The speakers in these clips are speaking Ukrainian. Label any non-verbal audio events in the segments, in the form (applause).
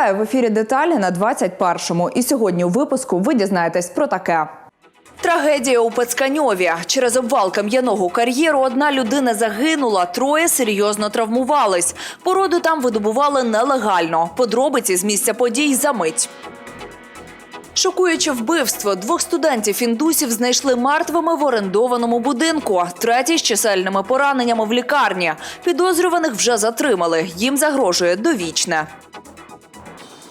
Вітаю в ефірі деталі на 21-му. І сьогодні у випуску ви дізнаєтесь про таке. Трагедія у Пецканьові. Через обвал кам'яного кар'єру одна людина загинула, троє серйозно травмувались. Породу там видобували нелегально. Подробиці з місця подій за мить. Шокуюче вбивство двох студентів індусів знайшли мертвими в орендованому будинку. Третій з чисельними пораненнями в лікарні. Підозрюваних вже затримали. Їм загрожує довічне.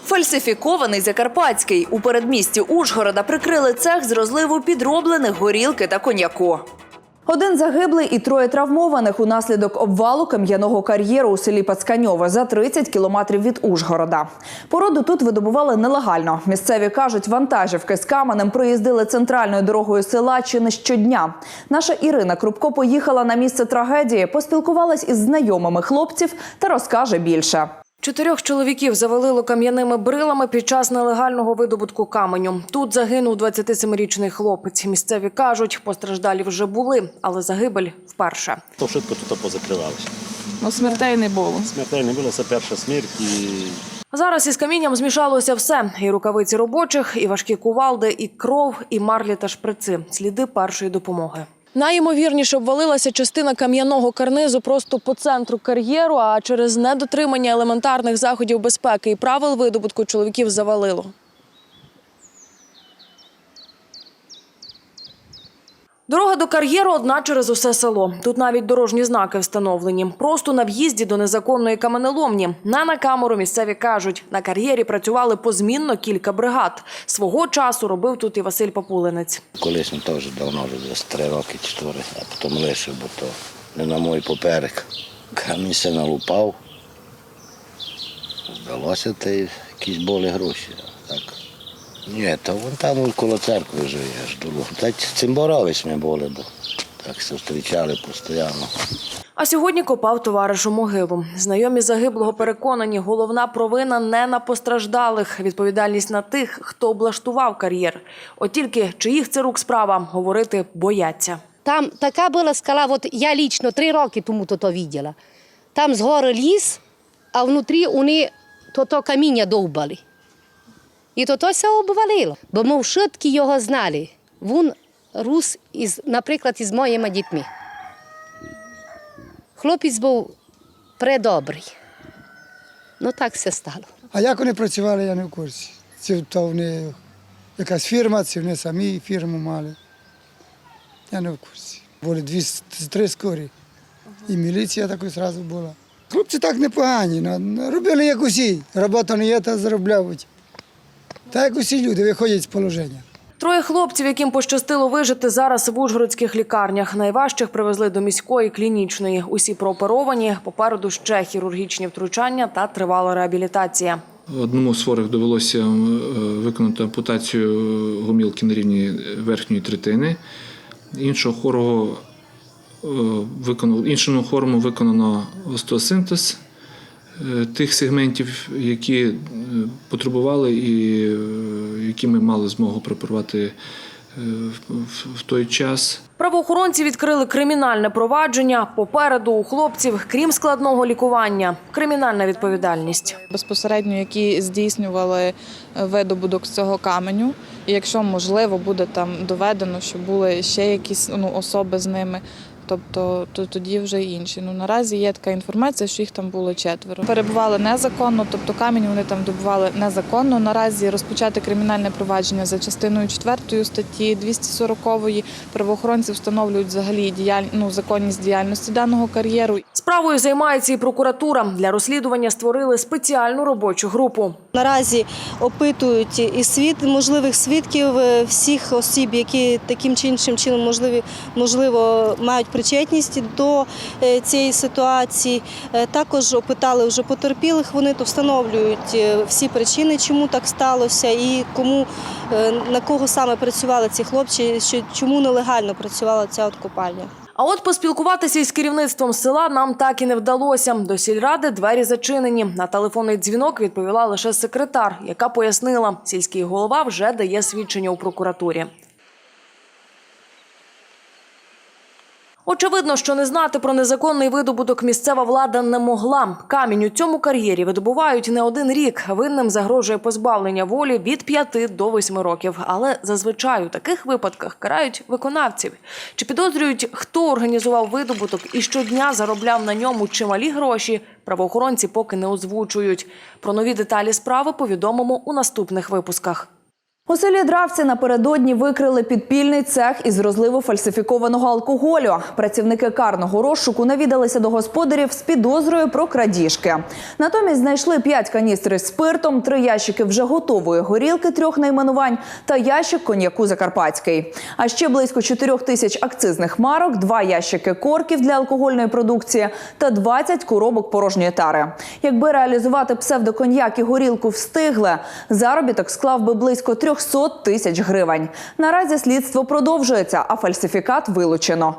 Фальсифікований Закарпатський у передмісті Ужгорода прикрили цех з розливу підроблених горілки та коньяку. Один загиблий і троє травмованих унаслідок обвалу кам'яного кар'єру у селі Пацканьове за 30 кілометрів від Ужгорода. Породу тут видобували нелегально. Місцеві кажуть, вантажівки з каменем проїздили центральною дорогою села чи не щодня. Наша Ірина Крупко поїхала на місце трагедії, поспілкувалась із знайомими хлопців та розкаже більше. Чотирьох чоловіків завалило кам'яними брилами під час нелегального видобутку каменю. Тут загинув 27-річний хлопець. Місцеві кажуть, постраждалі вже були, але загибель вперше. То швидко тут позакривалося. Ну, смертей не було. Смертей не було, це перша смерть і Зараз із камінням змішалося все: і рукавиці робочих, і важкі кувалди, і кров, і марлі та шприци. Сліди першої допомоги. Найімовірніше обвалилася частина кам'яного карнизу просто по центру кар'єру. А через недотримання елементарних заходів безпеки і правил видобутку чоловіків завалило. Дорога до кар'єру одна через усе село. Тут навіть дорожні знаки встановлені. Просто на в'їзді до незаконної каменеломні. На на камеру місцеві кажуть, на кар'єрі працювали позмінно кілька бригад. Свого часу робив тут і Василь Популинець. Колись ну, теж давно вже три роки, чотири, а потім лишив, бо то не на мій поперек. Камінь се налупав. Здалося, та якісь були гроші. Так. Ні, то вон там коло церкви живе аж дорогу. Та й цимборовець ми були, бо так зустрічали постійно. А сьогодні копав товаришу могилу. Знайомі загиблого переконані, головна провина не на постраждалих, відповідальність на тих, хто облаштував кар'єр. От тільки чиїх це рук справа говорити бояться. Там така була скала, от я лічно три роки тому то, то виділа. Там згори ліс, а внутрі вони то, то каміння довбали. І то, то все обвалило. Бо ми вшитки його знали. Він рус, із, наприклад, із моїми дітьми. Хлопець був предобрий. Ну так все стало. А як вони працювали, я не в курсі. Чи то вони якась фірма, чи вони самі фірму мали. Я не в курсі. Були дві три скорі. І міліція також одразу була. Хлопці так непогані, ну, робили як усі. Робота не є, та заробляють. Так як усі люди виходять з положення. Троє хлопців, яким пощастило вижити зараз в ужгородських лікарнях. Найважчих привезли до міської клінічної. Усі прооперовані. Попереду ще хірургічні втручання та тривала реабілітація. Одному з хворих довелося е, виконати ампутацію гомілки на рівні верхньої третини. Іншого хворого е, виконав, іншому хворому виконано остеосинтез тих сегментів, які е, потребували і е, які ми мали змогу прооперувати е, в- той час. Правоохоронці відкрили кримінальне провадження. Попереду у хлопців, крім складного лікування, кримінальна відповідальність. Безпосередньо, які здійснювали е, видобуток з цього каменю. І якщо можливо буде там доведено, що були ще якісь ну, особи з ними. Тобто то тоді вже інші. Ну наразі є така інформація, що їх там було четверо. Перебували незаконно, тобто камінь вони там добували незаконно. Наразі розпочати кримінальне провадження за частиною 4 статті 240 правоохоронці встановлюють взагалі діяль... ну, законність діяльності даного кар'єру. Справою займається і прокуратура. Для розслідування створили спеціальну робочу групу. Наразі опитують і свід можливих свідків е, всіх осіб, які таким чи іншим чином можливі, можливо мають причетність до е, цієї ситуації. Е, Також опитали вже потерпілих. Вони то встановлюють е, всі причини, чому так сталося, і кому на кого саме працювали ці хлопці, чому нелегально працювала ця от копальня. А от поспілкуватися із керівництвом села нам так і не вдалося. До сільради двері зачинені. На телефонний дзвінок відповіла лише секретар, яка пояснила, сільський голова вже дає свідчення у прокуратурі. Очевидно, що не знати про незаконний видобуток місцева влада не могла. Камінь у цьому кар'єрі видобувають не один рік. Винним загрожує позбавлення волі від 5 до 8 років. Але зазвичай у таких випадках карають виконавців. Чи підозрюють, хто організував видобуток і щодня заробляв на ньому чималі гроші? Правоохоронці поки не озвучують. Про нові деталі справи повідомимо у наступних випусках. У селі Дравці напередодні викрили підпільний цех із розливу фальсифікованого алкоголю. Працівники карного розшуку навідалися до господарів з підозрою про крадіжки. Натомість знайшли п'ять каністр з спиртом, три ящики вже готової горілки трьох найменувань та ящик коньяку Закарпатський. А ще близько 4 тисяч акцизних марок, два ящики корків для алкогольної продукції та 20 коробок порожньої тари. Якби реалізувати псевдоконьяк і горілку встигли, заробіток склав би близько 300 тисяч гривень. Наразі слідство продовжується, а фальсифікат вилучено.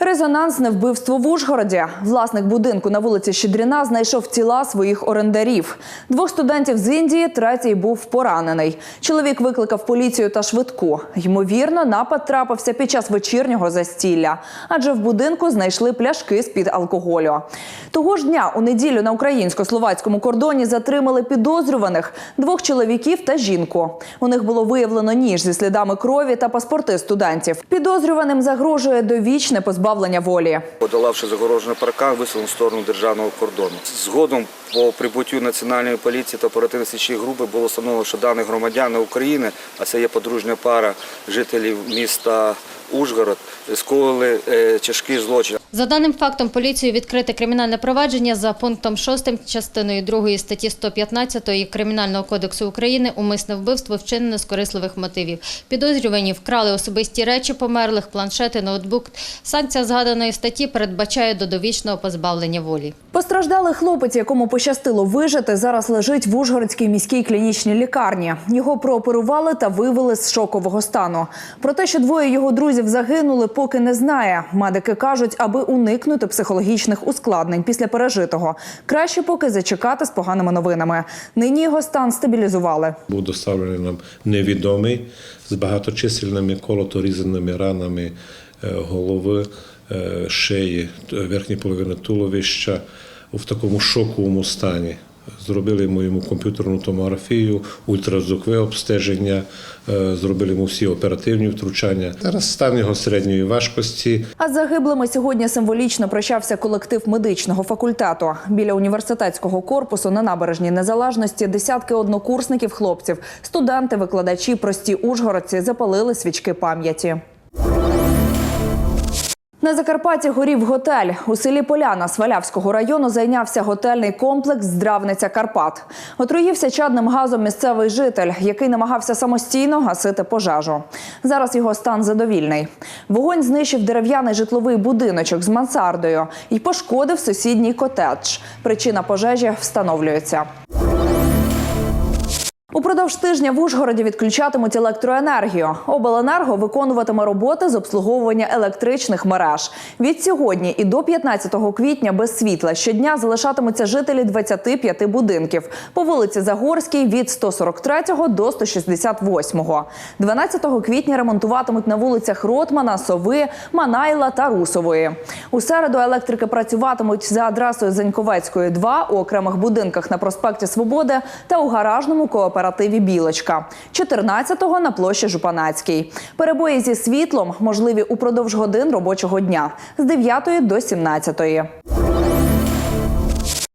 Резонансне вбивство в Ужгороді. Власник будинку на вулиці Щедріна знайшов тіла своїх орендарів. Двох студентів з Індії, третій був поранений. Чоловік викликав поліцію та швидку. Ймовірно, напад трапився під час вечірнього застілля, адже в будинку знайшли пляшки з під алкоголю. Того ж дня у неділю на українсько-словацькому кордоні затримали підозрюваних двох чоловіків та жінку. У них було виявлено ніж зі слідами крові та паспорти студентів. Підозрюваним загрожує довічне позбавлення волі. Подолавши загорожений паркан, висунув в сторону державного кордону. Згодом по прибуттю національної поліції та оперативно-слідчої групи було встановлено, що дані громадяни України, а це є подружня пара жителів міста Ужгород, скоїли е, тяжкий злочин. За даним фактом, поліцією відкрите кримінальне провадження за пунктом 6 частиною 2 статті 115 Кримінального кодексу України умисне вбивство вчинене з корисливих мотивів. Підозрювані вкрали особисті речі померлих, планшети, ноутбук. Санкція згаданої статті передбачає до довічного позбавлення волі. Постраждалий хлопець, якому пощастило вижити, зараз лежить в Ужгородській міській клінічній лікарні. Його прооперували та вивели з шокового стану. Про те, що двоє його друзів загинули, поки не знає. Медики кажуть, аби уникнути психологічних ускладнень після пережитого, краще поки зачекати з поганими новинами. Нині його стан стабілізували. Був доставлений нам невідомий з багаточисельними колоторізаними ранами е, голови, е, шиї, верхньої половини туловища в такому шоковому стані. Зробили йому комп'ютерну томографію, ультразвукове обстеження, е, зробили йому всі оперативні втручання. Зараз стан його середньої важкості. А з загиблими сьогодні символічно прощався колектив медичного факультету. Біля університетського корпусу на набережній незалежності десятки однокурсників хлопців, студенти, викладачі, прості ужгородці запалили свічки пам'яті. На Закарпатті горів готель. У селі Поляна Свалявського району зайнявся готельний комплекс Здравниця Карпат. Отруївся чадним газом місцевий житель, який намагався самостійно гасити пожежу. Зараз його стан задовільний. Вогонь знищив дерев'яний житловий будиночок з мансардою і пошкодив сусідній котедж. Причина пожежі встановлюється. Упродовж тижня в Ужгороді відключатимуть електроенергію. Обленерго виконуватиме роботи з обслуговування електричних мереж. Від сьогодні і до 15 квітня без світла щодня залишатимуться жителі 25 будинків по вулиці Загорській від 143 до 168. 12 квітня ремонтуватимуть на вулицях Ротмана, Сови, Манайла та Русової. У середу електрики працюватимуть за адресою Заньковецької 2 у окремих будинках на проспекті Свободи та у гаражному кооперативі Білочка. 14-го на площі Жупанацькій. Перебої зі світлом можливі упродовж годин робочого дня з 9 до 17.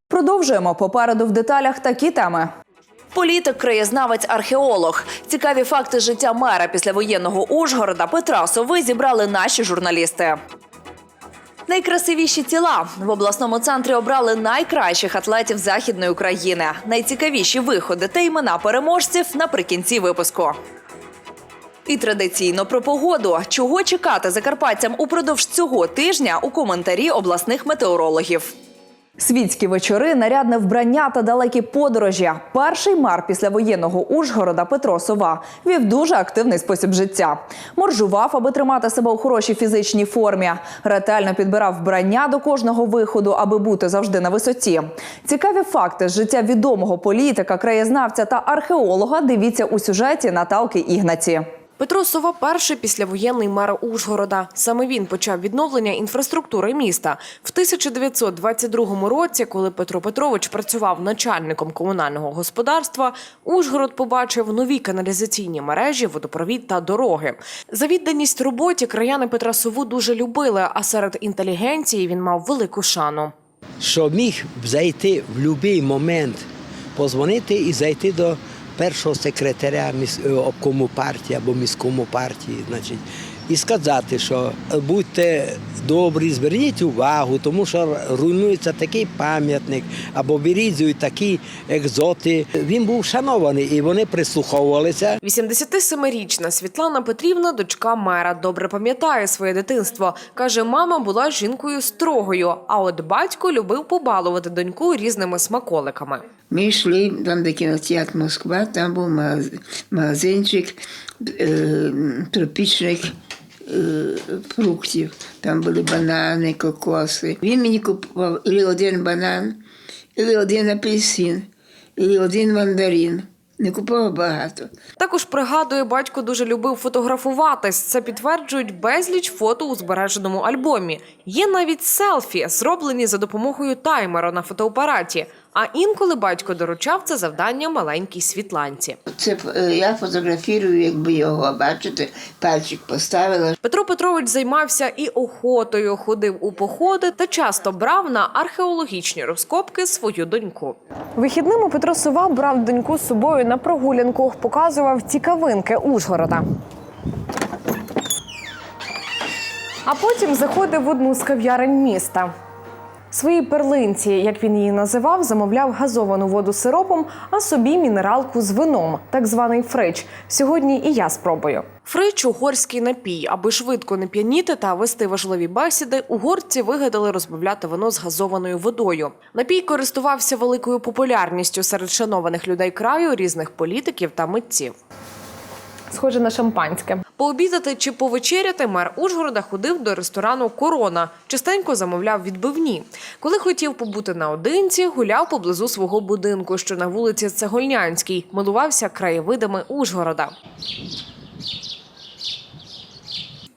Продовжуємо попереду в деталях такі теми. Політик, краєзнавець, археолог. Цікаві факти життя мера післявоєнного Ужгорода Петра Сови зібрали наші журналісти. Найкрасивіші тіла в обласному центрі обрали найкращих атлетів західної України. Найцікавіші виходи та імена переможців наприкінці випуску. І традиційно про погоду. Чого чекати закарпатцям упродовж цього тижня у коментарі обласних метеорологів. Світські вечори, нарядне вбрання та далекі подорожі. Перший мар післявоєнного Ужгорода Петро Сова вів дуже активний спосіб життя. Моржував, аби тримати себе у хорошій фізичній формі. Ретельно підбирав вбрання до кожного виходу, аби бути завжди на висоті. Цікаві факти з життя відомого політика, краєзнавця та археолога. Дивіться у сюжеті Наталки Ігнаці. Петро Сова перший післявоєнний мер Ужгорода. Саме він почав відновлення інфраструктури міста. В 1922 році, коли Петро Петрович працював начальником комунального господарства, Ужгород побачив нові каналізаційні мережі, водопровід та дороги. За відданість роботі краяни Петра Сову дуже любили, а серед інтелігенції він мав велику шану. що міг зайти в будь-який момент, позвонити і зайти до першого секретаря міс- е, обкому партії або міському партії, значить, і сказати, що е, будьте добрі, зверніть увагу, тому що руйнується такий пам'ятник, або вирізують такі екзоти. Він був шанований, і вони прислуховувалися. 87-річна Світлана Петрівна, дочка мера, добре пам'ятає своє дитинство. Каже, мама була жінкою строгою, а от батько любив побалувати доньку різними смаколиками. Ми йшли там, де кінотеатр Москва, там був магаз- магазинчик е, тропічних е, фруктів. Там були банани, кокоси. Він мені купував і один банан, і один апельсин, і один мандарин. Не купував багато. Також пригадує, батько дуже любив фотографуватись. Це підтверджують безліч фото у збереженому альбомі. Є навіть селфі, зроблені за допомогою таймера на фотоапараті. А інколи батько доручав це завдання маленькій світланці. Це е, я фотографірую, якби його бачите, пальчик поставила. Петро Петрович займався і охотою, ходив у походи та часто брав на археологічні розкопки свою доньку. Вихідними Петро Сова брав доньку з собою на прогулянку, показував цікавинки Ужгорода. А потім заходив в одну з кав'ярень міста. Своїй перлинці, як він її називав, замовляв газовану воду з сиропом, а собі мінералку з вином, так званий фрич. Сьогодні і я спробую. Фрич угорський напій. Аби швидко не п'яніти та вести важливі бесіди, угорці вигадали розбавляти вино з газованою водою. Напій користувався великою популярністю серед шанованих людей краю, різних політиків та митців. Схоже на шампанське. Пообідати чи повечеряти мер Ужгорода ходив до ресторану Корона. Частенько замовляв відбивні. Коли хотів побути наодинці, гуляв поблизу свого будинку, що на вулиці Цегольнянській, милувався краєвидами Ужгорода.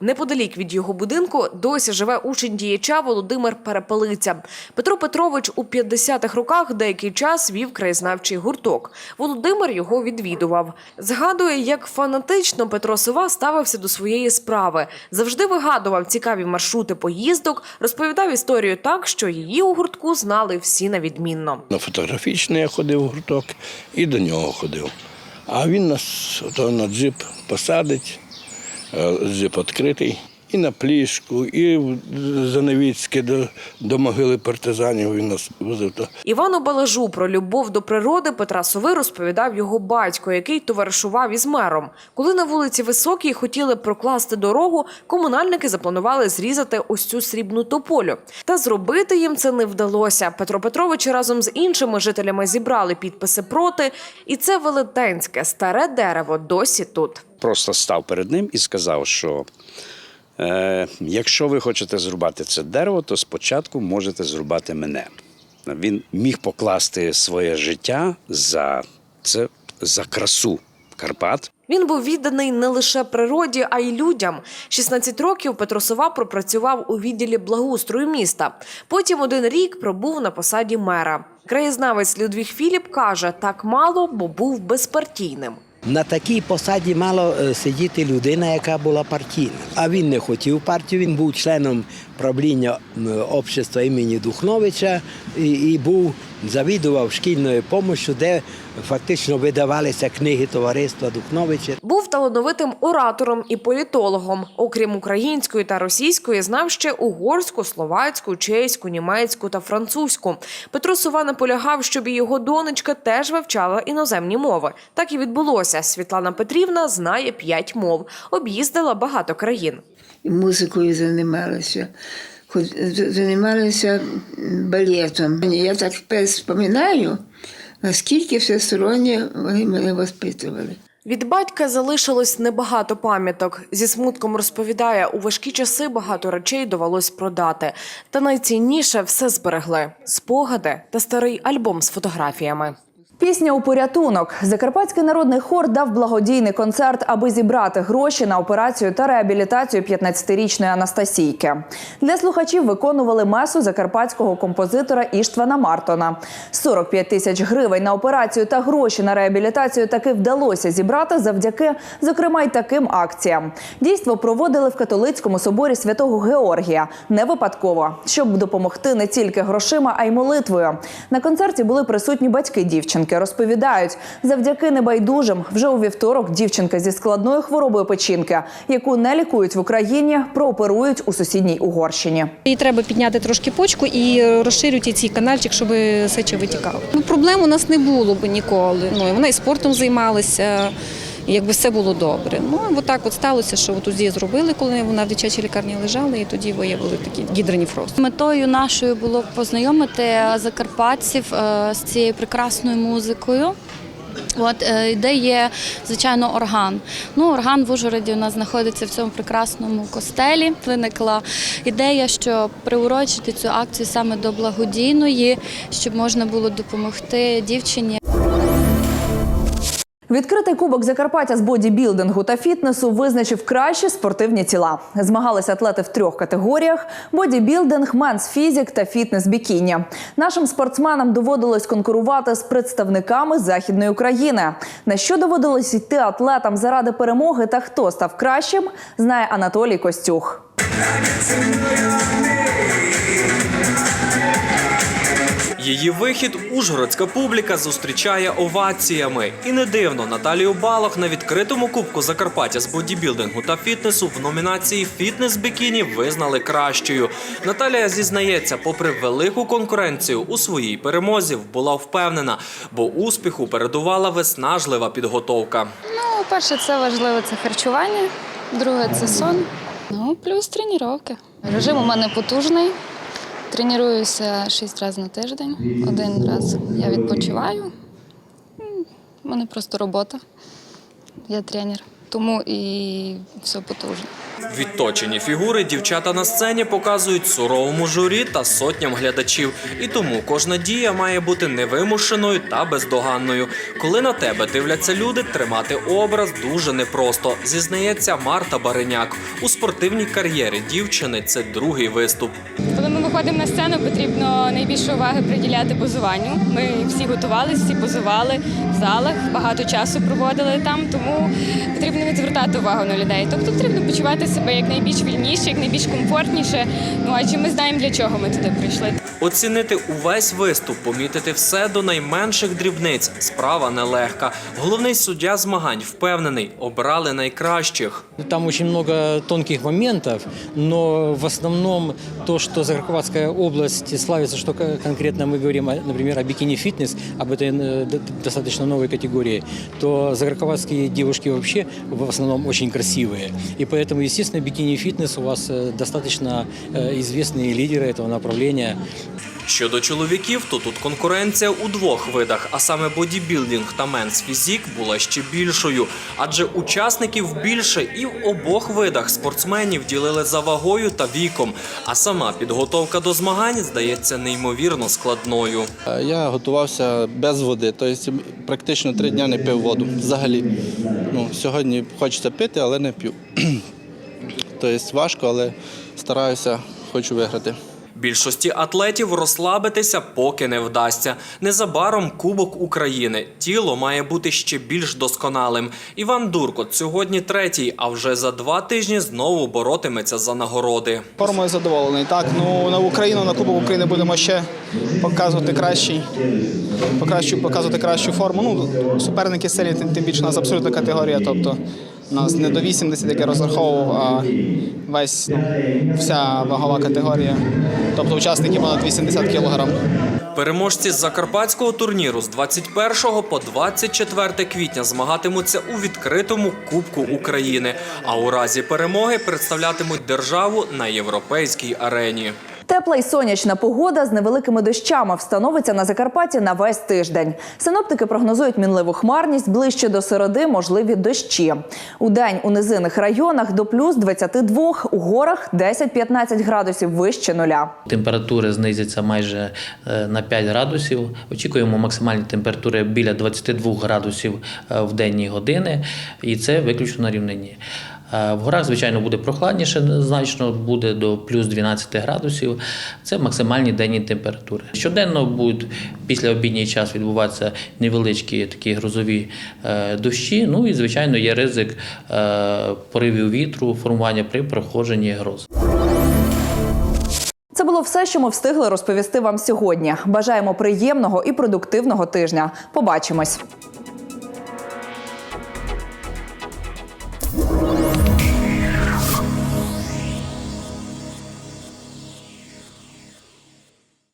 Неподалік від його будинку досі живе учень діяча Володимир Перепелиця. Петро Петрович у 50-х роках деякий час вів краєзнавчий гурток. Володимир його відвідував. Згадує, як фанатично Петро Сова ставився до своєї справи. Завжди вигадував цікаві маршрути поїздок, розповідав історію так, що її у гуртку знали всі на відмінно. На фотографічний я ходив в гурток і до нього ходив. А він нас ото на джип посадить, е, джип відкритий, і на плішку, і в Заневіцьке до, до могили партизанів він нас возив. Івану Балажу про любов до природи Петра Сови розповідав його батько, який товаришував із мером. Коли на вулиці Високій хотіли прокласти дорогу, комунальники запланували зрізати ось цю срібну тополю. Та зробити їм це не вдалося. Петро Петрович разом з іншими жителями зібрали підписи проти, і це велетенське старе дерево досі тут. просто став перед ним і сказав, що якщо ви хочете зрубати це дерево, то спочатку можете зрубати мене. Він міг покласти своє життя за це за красу Карпат. Він був відданий не лише природі, а й людям. 16 років Петро Сова пропрацював у відділі благоустрою міста. Потім один рік пробув на посаді мера. Краєзнавець Людвіг Філіп каже, так мало, бо був безпартійним. На такій посаді мало е, сидіти людина, яка була партійна. А він не хотів партію, він був членом правління общества імені Духновича і, і був завідував шкільною допомогою, де фактично видавалися книги товариства Духновича. Талановитим оратором і політологом. Окрім української та російської, знав ще угорську, словацьку, чеську, німецьку та французьку. Петро Сова наполягав, щоб його донечка теж вивчала іноземні мови. Так і відбулося. Світлана Петрівна знає п'ять мов, об'їздила багато країн. Музикою займалася. Займалася балетом. Я так споминаю, наскільки всесторонньо вони мене воспитували. Від батька залишилось небагато пам'яток. Зі смутком розповідає, у важкі часи багато речей довелось продати. Та найцінніше все зберегли спогади та старий альбом з фотографіями. Пісня у порятунок. Закарпатський народний хор дав благодійний концерт, аби зібрати гроші на операцію та реабілітацію 15-річної Анастасійки. Для слухачів виконували месу закарпатського композитора Іштвана Мартона. 45 тисяч гривень на операцію та гроші на реабілітацію таки вдалося зібрати завдяки, зокрема, й таким акціям. Дійство проводили в католицькому соборі святого Георгія не випадково, щоб допомогти не тільки грошима, а й молитвою. На концерті були присутні батьки дівчинки. Розповідають, завдяки небайдужим вже у вівторок дівчинка зі складною хворобою печінки, яку не лікують в Україні, прооперують у сусідній Угорщині. Їй треба підняти трошки почку і розширювати цей канальчик, щоб сече витікала. Ну, проблем у нас не було б ніколи. Ну, вона і спортом займалася, якби все було добре. Ну, от так от сталося, що УЗІ зробили, коли вона в дитячій лікарні лежала, і тоді виявили такий гідроніфроз. Метою нашою було познайомити закарпатців е, з цією прекрасною музикою. От е, де є звичайно орган. Ну, орган в Ужгороді у нас знаходиться в цьому прекрасному костелі. Виникла ідея, що приурочити цю акцію саме до благодійної, щоб можна було допомогти дівчині. Відкритий кубок Закарпаття з бодібілдингу та фітнесу визначив кращі спортивні тіла. Змагалися атлети в трьох категоріях: бодібілдинг, менс фізік та фітнес бікіні. Нашим спортсменам доводилось конкурувати з представниками західної України. На що доводилось йти атлетам заради перемоги та хто став кращим, знає Анатолій Костюх. Її вихід ужгородська публіка зустрічає оваціями. І не дивно, Наталію Балох на відкритому кубку Закарпаття з бодібілдингу та фітнесу в номінації Фітнес бікіні визнали кращою. Наталія зізнається, попри велику конкуренцію у своїй перемозі була впевнена, бо успіху передувала виснажлива підготовка. Ну, перше, це важливо це харчування, друге це сон. Ну, плюс тренування. Режим у мене потужний. Тренуюся шість разів на тиждень. Один раз я відпочиваю. У мене просто робота. Я тренер. Тому і все потужно. Відточені фігури дівчата на сцені показують суровому журі та сотням глядачів. І тому кожна дія має бути невимушеною та бездоганною. Коли на тебе дивляться люди, тримати образ дуже непросто. Зізнається Марта Бариняк. У спортивній кар'єрі дівчини це другий виступ. Виходимо на сцену, потрібно найбільше уваги приділяти позуванню. Ми всі готувалися, всі позували в залах, багато часу проводили там, тому потрібно не звертати увагу на людей. Тобто потрібно почувати себе як найбільш вільніше, як найбільш комфортніше. Ну адже ми знаємо, для чого ми туди прийшли. Оцінити увесь виступ, помітити все до найменших дрібниць. Справа нелегка. Головний суддя змагань впевнений, обрали найкращих. Там очень много тонких моментов, но в основном то, что Закарпатская область славится, что к- конкретно мы говорим, о, например, о бикини-фитнес, об этой э, д- достаточно новой категории, то закарпатские девушки вообще в основном очень красивые. И поэтому, естественно, бикини-фитнес у вас э, достаточно э, известные лидеры этого направления. Щодо чоловіків, то тут конкуренція у двох видах, а саме бодібілдинг та менс фізік була ще більшою. Адже учасників більше і в обох видах спортсменів ділили за вагою та віком. А сама підготовка до змагань здається неймовірно складною. Я готувався без води, тобто практично три дні не пив воду. Взагалі. Ну, сьогодні хочеться пити, але не п'ю. (clears throat) Тобто важко, але стараюся, хочу виграти. Більшості атлетів розслабитися поки не вдасться. Незабаром Кубок України. Тіло має бути ще більш досконалим. Іван Дуркот сьогодні третій, а вже за два тижні знову боротиметься за нагороди. Формою задоволений. Так, ну на Україну, на Кубок України будемо ще показувати кращий, покращу, показувати кращу форму. Ну, суперники сильні, тим, більше у нас абсолютна категорія. Тобто нас не до 80, як я розраховував, а весь ну, вся вагова категорія. Тобто учасники понад 80 кілограм. Переможці з закарпатського турніру з 21 по 24 квітня змагатимуться у відкритому Кубку України. А у разі перемоги представлятимуть державу на європейській арені. Тепла й сонячна погода з невеликими дощами встановиться на Закарпатті на весь тиждень. Синоптики прогнозують мінливу хмарність ближче до середи, можливі дощі. У день у низинних районах до плюс 22, у горах 10-15 градусів вище нуля. Температури знизяться майже е, на 5 градусів. Очікуємо максимальні температури біля 22 градусів е, в денні години, і це виключно на рівнині. Е, В горах, звичайно, буде прохладніше значно, буде до плюс 12 градусів. Це максимальні денні температури. Щоденно будуть після обідній час відбуватися невеличкі такі грозові е, дощі. Ну і звичайно є ризик е, поривів вітру, формування при проходженні гроз. Це було все, що ми встигли розповісти вам сьогодні. Бажаємо приємного і продуктивного тижня. Побачимось.